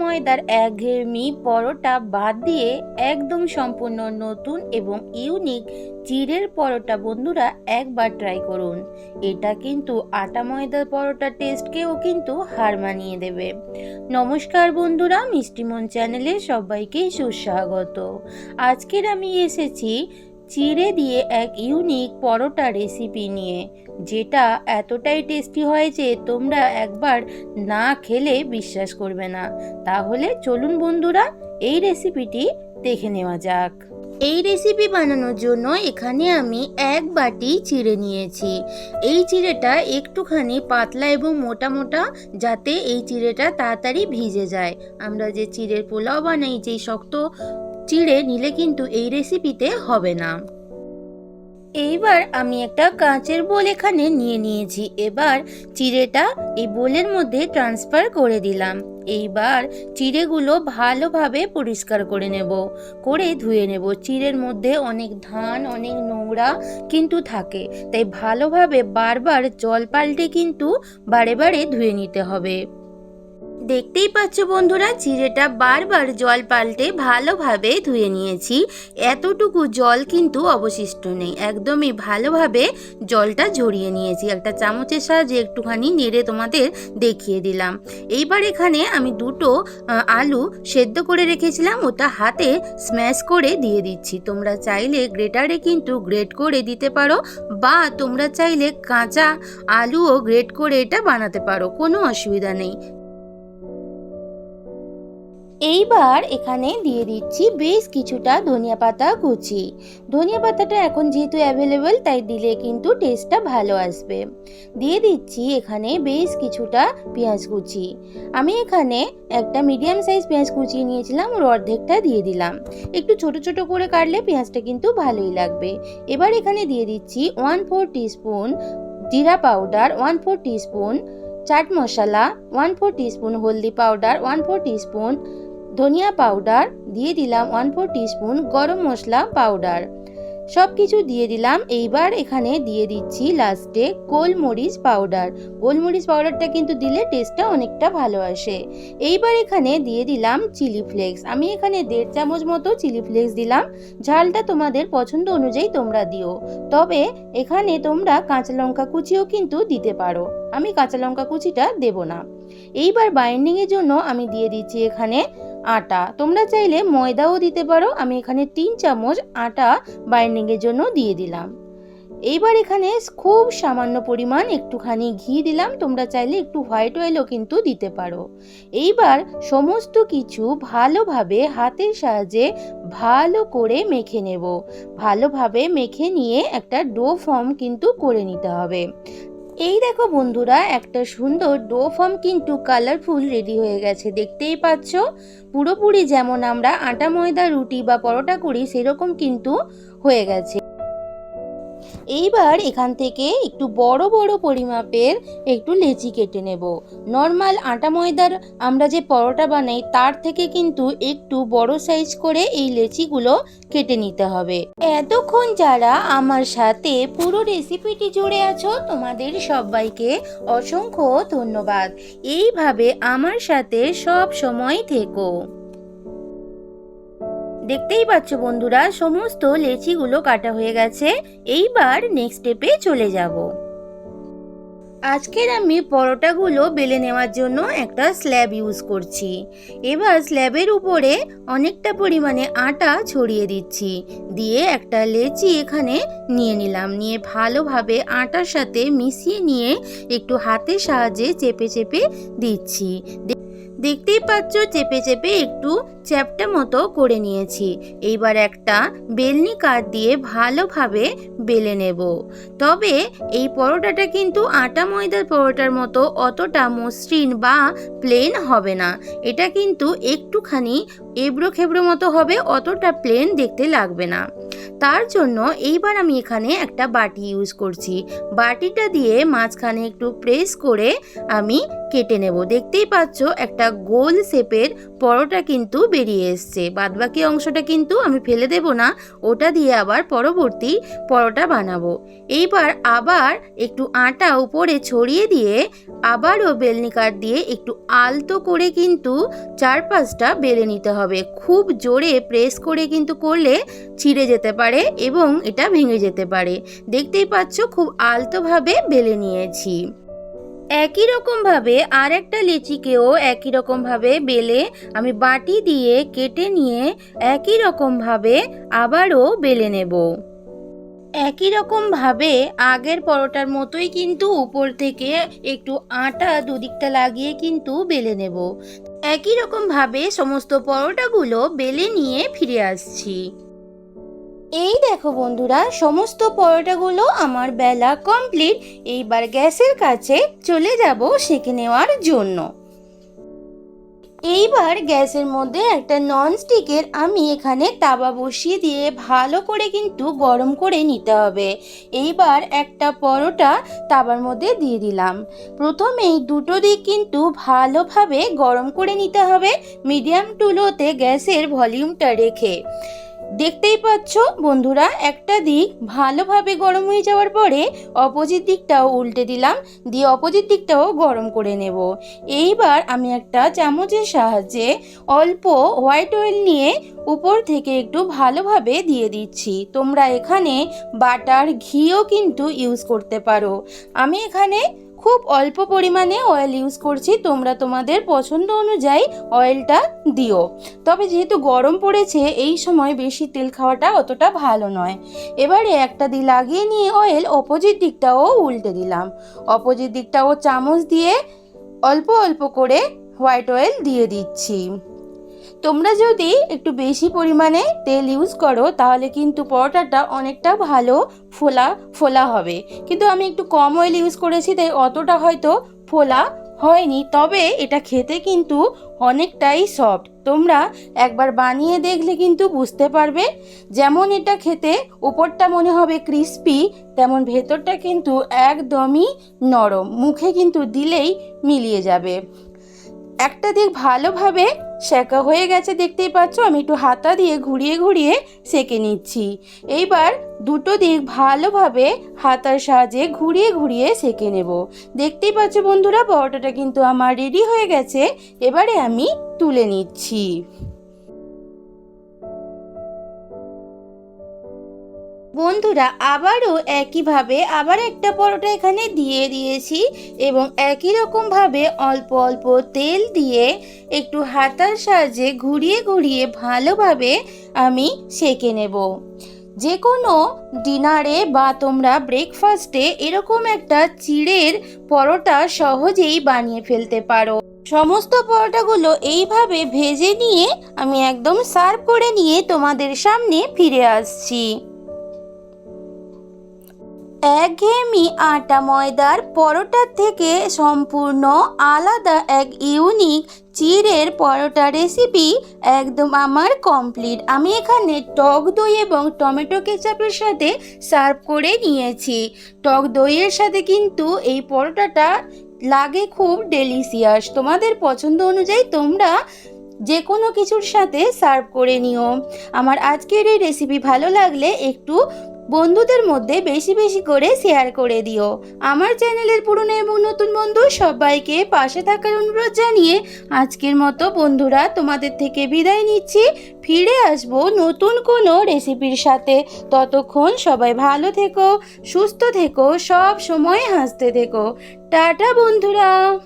ময়দার একঘেয়েমি পরোটা বাদ দিয়ে একদম সম্পূর্ণ নতুন এবং ইউনিক চিড়ের পরোটা বন্ধুরা একবার ট্রাই করুন। এটা কিন্তু আটা ময়দার পরোটার টেস্টকেও কিন্তু হার মানিয়ে দেবে। নমস্কার বন্ধুরা, মিষ্টিমন চ্যানেলে সবাইকেই সুস্বাগত। আজকের আমি এসেছি চিড়ে দিয়ে এক ইউনিক পরোটা রেসিপি নিয়ে, যেটা এতটাই টেস্টি হয় যে তোমরা একবার না খেলে বিশ্বাস করবে না। তাহলে চলুন বন্ধুরা, এই রেসিপিটি দেখে নেওয়া যাক। এই রেসিপি বানানোর জন্য এখানে আমি এক বাটি চিড়ে নিয়েছি। এই চিড়েটা একটুখানি পাতলা এবং মোটা মোটা, যাতে এই চিড়েটা তাড়াতাড়ি ভিজে যায়। আমরা যে চিড়ের পোলাও বানাই, যেই শক্ত চিড়ে নিলে কিন্তু এই রেসিপিতে হবে না। এইবার আমি একটা কাঁচের বোল এখানে নিয়ে নিয়েছি। এবার চিড়েটা এই বোলের মধ্যে ট্রান্সফার করে দিলাম। এইবার চিড়েগুলো ভালোভাবে পরিষ্কার করে নেব। করে ধুয়ে নেব। চিড়ের মধ্যে অনেক ধান, অনেক নোংরা কিন্তু থাকে। তাই ভালোভাবে বারবার জল পাল্টে কিন্তু বারে বারে ধুয়ে নিতে হবে। দেখতেই পাচ্ছ বন্ধুরা চিড়েটা বারবার জল পাল্টে ভালোভাবে ধুয়ে নিয়েছি। এতটুকু জল কিন্তু অবশিষ্ট নেই। একদমই ভালোভাবে জলটা ঝরিয়ে নিয়েছি। একটা চামচের সাহায্যে একটুখানি নেড়ে তোমাদের দেখিয়ে দিলাম। এইবার এখানে আমি দুটো আলু সেদ্ধ করে রেখেছিলাম, ওটা হাতে স্ম্যাশ করে দিয়ে দিচ্ছি। তোমরা চাইলে গ্রেটারে কিন্তু গ্রেট করে দিতে পারো, বা তোমরা চাইলে কাঁচা আলুও গ্রেট করে এটা বানাতে পারো, কোনো অসুবিধা নেই। এইবার এখানে দিয়ে দিচ্ছি বেশ কিছুটা ধনিয়া পাতা কুচি। ধনিয়া পাতাটা এখন যেহেতু অ্যাভেলেবেল তাই দিলে কিন্তু টেস্টটা ভালো আসবে। দিয়ে দিচ্ছি এখানে বেশ কিছুটা পেঁয়াজ কুচি। আমি এখানে একটা মিডিয়াম সাইজ পেঁয়াজ কুচিয়ে নিয়েছিলাম, ওর অর্ধেকটা দিয়ে দিলাম। একটু ছোট ছোট করে কাটলে পেঁয়াজটা কিন্তু ভালোই লাগবে। এবার এখানে দিয়ে দিচ্ছি ওয়ান ফোর টিস্পুন জিরা পাউডার ওয়ান ফোর টিস্পুন চাট মশলা ওয়ান ফোর টিস্পুন হলদি পাউডার ওয়ান ফোর টিস্পুন ধনিয়া পাউডার দিয়ে দিলাম ওয়ান ফোর টিস্পুন গরম মশলা পাউডার। সব কিছু দিয়ে দিলাম, এইবার এখানে দিয়ে দিচ্ছি লাস্টে গোলমরিচ পাউডার। গোলমরিচ পাউডারটা কিন্তু দিলে টেস্টটা অনেকটা ভালো আসে। এইবার এখানে দিয়ে দিলাম চিলি ফ্লেক্স আমি এখানে দেড় চামচ মতো চিলি ফ্লেক্স দিলাম। ঝালটা তোমাদের পছন্দ অনুযায়ী তোমরা দিও। তবে এখানে তোমরা কাঁচা লঙ্কা কুচিও কিন্তু দিতে পারো। আমি কাঁচা লঙ্কা কুচিটা দেব না। এইবার বাইন্ডিংয়ের জন্য আমি দিয়ে দিচ্ছি এখানে আটা। তোমরা চাইলে ময়দাও দিতে পারো। আমি এখানে তিন চামচ আটা বাইন্ডিংয়ের জন্য দিয়ে দিলাম। এইবার এখানে খুব সামান্য পরিমাণ একটুখানি ঘি দিলাম। তোমরা চাইলে একটু হোয়াইট অয়েলও কিন্তু দিতে পারো। এইবার সমস্ত কিছু ভালোভাবে হাতের সাহায্যে ভালো করে মেখে নেব। ভালোভাবে মেখে নিয়ে একটা ডো ফর্ম কিন্তু করে নিতে হবে। এই দেখো বন্ধুরা, একটা সুন্দর ডো ফর্ম কিন্তু কালারফুল রেডি হয়ে গেছে, দেখতেই পাচ্ছ? পুরোপুরি যেমন আমরা আটা, ময়দা, রুটি বা পরোটা করি, সেরকম কিন্তু হয়ে গেছে। এইবার এখান থেকে একটু বড় বড় পরিমাপের একটু লেচি কেটে নেব। নর্মাল আটা ময়দার আমরা যে পরোটা বানাই, তার থেকে কিন্তু একটু বড় সাইজ করে এই লেচিগুলো কেটে নিতে হবে। এতক্ষণ যারা আমার সাথে পুরো রেসিপিটি জুড়ে আছো, তোমাদের সবাইকে অসংখ্য ধন্যবাদ। এইভাবে আমার সাথে সব সময় থেকো। দেখতেই পাচ্ছ বন্ধুরা, সমস্ত লেচিগুলো কাটা হয়ে গেছে। এইবার নেক্সট স্টেপে চলে যাব। আজকের আমি পরোটাগুলো বেলে নেওয়ার জন্য একটা স্ল্যাব ইউজ করছি। এবার স্ল্যাবের উপরে অনেকটা পরিমাণে আটা ছড়িয়ে দিচ্ছি। দিয়ে একটা লেচি এখানে নিয়ে নিলাম। নিয়ে ভালোভাবে আটার সাথে মিশিয়ে নিয়ে একটু হাতের সাহায্যে চেপে চেপে দিচ্ছি। দেখতেই পাচ্ছ, চেপে চেপে একটু চ্যাপটা মতো করে নিয়েছি। এইবার একটা বেলনি কাঠ দিয়ে ভালোভাবে বেলে নেব। তবে এই পরোটাটা কিন্তু আটা ময়দার পরোটার মতো অতটা মসৃণ বা প্লেন হবে না। এটা কিন্তু একটুখানি এবড়ো খেবড়ো মতো হবে, অতটা প্লেন দেখতে লাগবে না। তার জন্য এইবার আমি এখানে একটা বাটি ইউজ করছি। বাটিটা দিয়ে মাঝখানে একটু প্রেস করে আমি কেটে নেব। দেখতেই পাচ্ছ, একটা গোল শেপের পরোটা কিন্তু বেরিয়ে এসছে। বাদবাকি অংশটা কিন্তু আমি ফেলে দেব না, ওটা দিয়ে আবার পরবর্তী পরোটা বানাবো। এইবার আবার একটু আটা উপরে ছড়িয়ে দিয়ে আবারও বেলনি কাঠ দিয়ে একটু আলতো করে কিন্তু চারপাশটা বেলে নিতে হবে। খুব জোরে প্রেস করে কিন্তু করলে ছিঁড়ে যেতে পারে এবং এটা ভেঙে যেতে পারে। দেখতেই পাচ্ছ, খুব আলতোভাবে বেলে নিয়েছি। একই রকমভাবে আর একটা লিচিকেও একই রকমভাবে বেলে আমি বাটি দিয়ে কেটে নিয়ে একই রকমভাবে আবারও বেলে নেব। একই রকমভাবে আগের পরোটার মতোই কিন্তু উপর থেকে একটু আটা দুদিকটা লাগিয়ে কিন্তু বেলে নেব। একই রকমভাবে সমস্ত পরোটাগুলো বেলে নিয়ে ফিরে আসছি। এই দেখো বন্ধুরা, সমস্ত পরোটাগুলো আমার বেলা কমপ্লিট এইবার গ্যাসের কাছে চলে যাব সেঁকে নেওয়ার জন্য। এইবার গ্যাসের মধ্যে একটা ননস্টিকের আমি এখানে তাওয়া বসিয়ে দিয়ে ভালো করে কিন্তু গরম করে নিতে হবে। এইবার একটা পরোটা তাবার মধ্যে দিয়ে দিলাম। প্রথমেই দুটো দিক কিন্তু ভালোভাবে গরম করে নিতে হবে মিডিয়াম টু লোতে গ্যাসের ভলিউমটা রেখে। দেখতেই পাচ্ছ বন্ধুরা, একটা দিক ভালোভাবে গরম হয়ে যাওয়ার পরে অপোজিট দিকটাও উল্টে দিলাম, দিয়ে অপোজিট দিকটাও গরম করে নেব। এইবার আমি একটা চামচের সাহায্যে অল্প হোয়াইট অয়েল নিয়ে উপর থেকে একটু ভালোভাবে দিয়ে দিচ্ছি। তোমরা এখানে বাটার ঘিও কিন্তু ইউজ করতে পারো। আমি এখানে খুব অল্প পরিমাণে অয়েল ইউজ করছি। তোমরা তোমাদের পছন্দ অনুযায়ী অয়েলটা দিও। তবে যেহেতু গরম পড়েছে, এই সময় বেশি তেল খাওয়াটা অতটা ভালো নয়। এবারে একটা দি লাগিয়ে নিয়ে অয়েল অপোজিট দিকটাও উল্টে দিলাম। অপোজিট দিকটাও চামচ দিয়ে অল্প অল্প করে হোয়াইট অয়েল দিয়ে দিচ্ছি। তোমরা যদি একটু বেশি পরিমাণে তেল ইউজ করো, তাহলে কিন্তু পরোটাটা অনেকটা ভালো ফোলা ফোলা হবে। কিন্তু আমি একটু কম অয়েল ইউজ করেছি, তাই অতটা হয়তো ফোলা হয়নি। তবে এটা খেতে কিন্তু অনেকটাই সফট তোমরা একবার বানিয়ে দেখলে কিন্তু বুঝতে পারবে। যেমন এটা খেতে ওপরটা মনে হবে ক্রিস্পি তেমন ভেতরটা কিন্তু একদমই নরম। মুখে কিন্তু দিলেই মিলিয়ে যাবে। একটা দিক ভালোভাবে সেঁকা হয়ে গেছে, দেখতেই পাচ্ছ? আমি একটু হাতা দিয়ে ঘুরিয়ে ঘুরিয়ে সেঁকে নিচ্ছি। এইবার দুটো দিক ভালোভাবে হাতার সাহায্যে ঘুরিয়ে ঘুরিয়ে সেঁকে নেব। দেখতেই পাচ্ছ বন্ধুরা, পরোটাটা কিন্তু আমার রেডি হয়ে গেছে। এবারে আমি তুলে নিচ্ছি। বন্ধুরা, আবারও একইভাবে আবার একটা পরোটা এখানে দিয়ে দিয়েছি এবং একই রকমভাবে অল্প অল্প তেল দিয়ে একটু হাতার সাহায্যে ঘুরিয়ে ঘুরিয়ে ভালোভাবে আমি সেকে নেব। যে কোনো ডিনারে বা তোমরা ব্রেকফাস্টে এরকম একটা চিড়ের পরোটা সহজেই বানিয়ে ফেলতে পারো। সমস্ত পরোটাগুলো এইভাবে ভেজে নিয়ে আমি একদম সার্ভ করে নিয়ে তোমাদের সামনে ফিরে আসছি। একঘেয়েমি আটা ময়দার পরোটার থেকে সম্পূর্ণ আলাদা এক ইউনিক চিড়ের পরোটা রেসিপি একদম আমার কমপ্লিট। আমি এখানে টক দই এবং টমেটো কেচাপের সাথে সার্ভ করে নিয়েছি। টক দইয়ের সাথে কিন্তু এই পরোটাটা লাগে খুব ডেলিসিয়াস তোমাদের পছন্দ অনুযায়ী তোমরা যে কোনো কিছুর সাথে সার্ভ করে নিও। আমার আজকের এই রেসিপি ভালো লাগলে একটু বন্ধুদের মধ্যে বেশি বেশি করে শেয়ার করে দিও। আমার চ্যানেলের পুরনো এবং নতুন বন্ধু সবাইকে পাশে থাকার অনুরোধ জানিয়ে আজকের মতো বন্ধুরা তোমাদের থেকে বিদায় নিচ্ছি। ফিরে আসব নতুন কোনো রেসিপির সাথে। ততক্ষণ সবাই ভালো থেকো, সুস্থ থেকো, সব সময় হাসতে থেকো। টাটা বন্ধুরা!